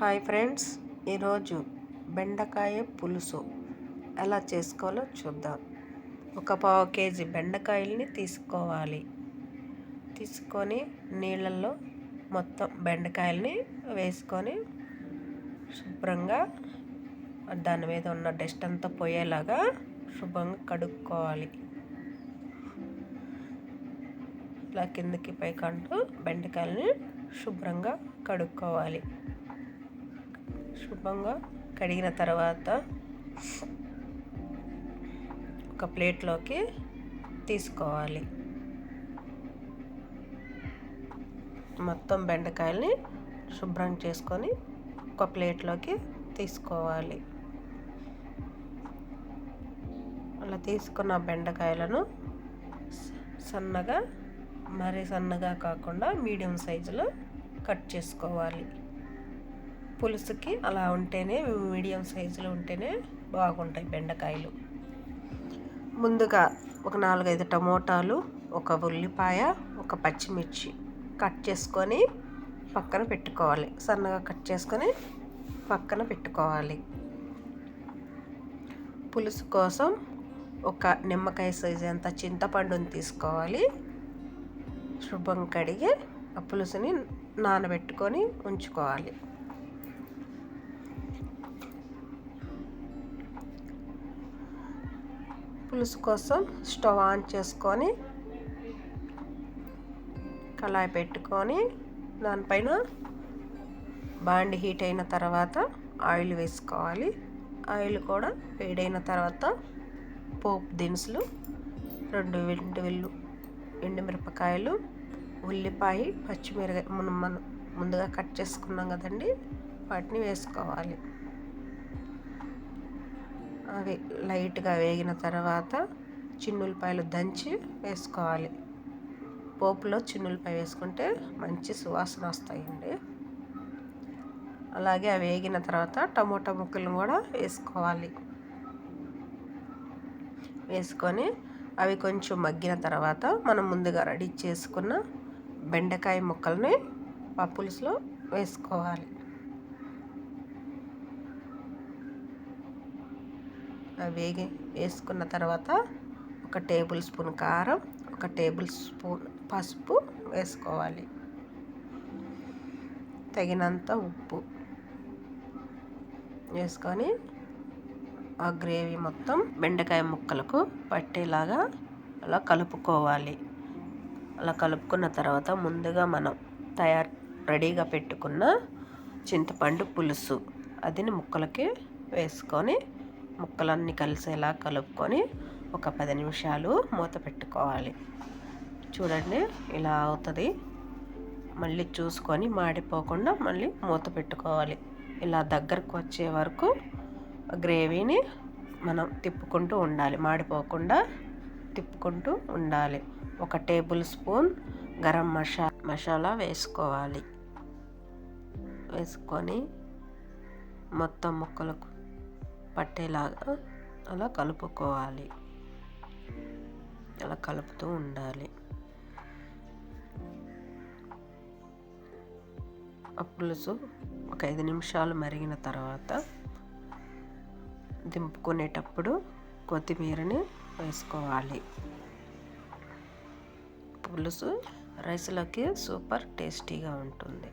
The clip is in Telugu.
హాయ్ ఫ్రెండ్స్ ఈరోజు బెండకాయ పులుసు ఎలా చేసుకోవాలో చూద్దాం. ఒక పావు కేజీ బెండకాయల్ని తీసుకోవాలి. తీసుకొని నీళ్ళల్లో మొత్తం బెండకాయల్ని వేసుకొని శుభ్రంగా దాని మీద ఉన్న డస్ట్ అంతా పోయేలాగా శుభ్రంగా కడుక్కోవాలి. ఇలా కిందకి పైకంటూ బెండకాయలని శుభ్రంగా కడుక్కోవాలి. శుభ్రంగా కడిగిన తర్వాత ఒక ప్లేట్లోకి తీసుకోవాలి. మొత్తం బెండకాయల్ని శుభ్రం చేసుకొని ఒక ప్లేట్లోకి తీసుకోవాలి. అలా తీసుకున్న బెండకాయలను సన్నగా మరీ సన్నగా కాకుండా మీడియం సైజులో కట్ చేసుకోవాలి. పులుసుకి అలా ఉంటేనే మీడియం సైజులో ఉంటేనే బాగుంటాయి బెండకాయలు. ముందుగా ఒక నాలుగైదు టమోటాలు ఒక ఉల్లిపాయ ఒక పచ్చిమిర్చి కట్ చేసుకొని పక్కన పెట్టుకోవాలి. సన్నగా కట్ చేసుకొని పక్కన పెట్టుకోవాలి. పులుసు కోసం ఒక నిమ్మకాయ సైజు అంత చింతపండుని తీసుకోవాలి. శుభ్రం కడిగి ఆ పులుసుని నానబెట్టుకొని ఉంచుకోవాలి. పులుసు కోసం స్టవ్ ఆన్ చేసుకొని కళాయి పెట్టుకొని దానిపైన బాండి హీట్ అయిన తర్వాత ఆయిల్ వేసుకోవాలి. ఆయిల్ కూడా వేడైన తర్వాత పోపు దినుసులు రెండు ఎండు వెల్లు ఎండుమిరపకాయలు ఉల్లిపాయ పచ్చిమిరకాయ మనం మనం ముందుగా కట్ చేసుకున్నాం కదండి వాటిని వేసుకోవాలి. అవి లైట్గా వేగిన తర్వాత చిన్నులపాయలు దంచి వేసుకోవాలి. పోపులో చిన్నులపాయ వేసుకుంటే మంచి సువాసన వస్తాయండి. అలాగే అవి వేగిన తర్వాత టమోటా ముక్కలను కూడా వేసుకోవాలి. వేసుకొని అవి కొంచెం మగ్గిన తర్వాత మనం ముందుగా రెడీ చేసుకున్న బెండకాయ ముక్కల్ని పప్పులుసులో వేసుకోవాలి. వేగి వేసుకున్న తర్వాత ఒక టేబుల్ స్పూన్ కారం ఒక టేబుల్ స్పూన్ పసుపు వేసుకోవాలి. తగినంత ఉప్పు వేసుకొని ఆ గ్రేవీ మొత్తం బెండకాయ ముక్కలకు పట్టేలాగా అలా కలుపుకోవాలి. అలా కలుపుకున్న తర్వాత ముందుగా మనం తయారు రెడీగా పెట్టుకున్న చింతపండు పులుసు అదిని ముక్కలకి వేసుకొని ముక్కలన్నీ కలిసేలా కలుపుకొని ఒక పది నిమిషాలు మూత పెట్టుకోవాలి. చూడండి ఇలా అవుతుంది. మళ్ళీ చూసుకొని మాడిపోకుండా మళ్ళీ మూత పెట్టుకోవాలి. ఇలా దగ్గరకు వచ్చే వరకు గ్రేవీని మనం తిప్పుకుంటూ ఉండాలి. మాడిపోకుండా తిప్పుకుంటూ ఉండాలి. ఒక టేబుల్ స్పూన్ గరం మసా మసాలా వేసుకోవాలి. వేసుకొని మొత్తం ముక్కలకు పట్టేలాగా అలా కలుపుకోవాలి. అలా కలుపుతూ ఉండాలి. ఆ పులుసు ఒక ఐదు నిమిషాలు మరిగిన తర్వాత దింపుకునేటప్పుడు కొత్తిమీరని వేసుకోవాలి. పులుసు రైస్లోకి సూపర్ టేస్టీగా ఉంటుంది.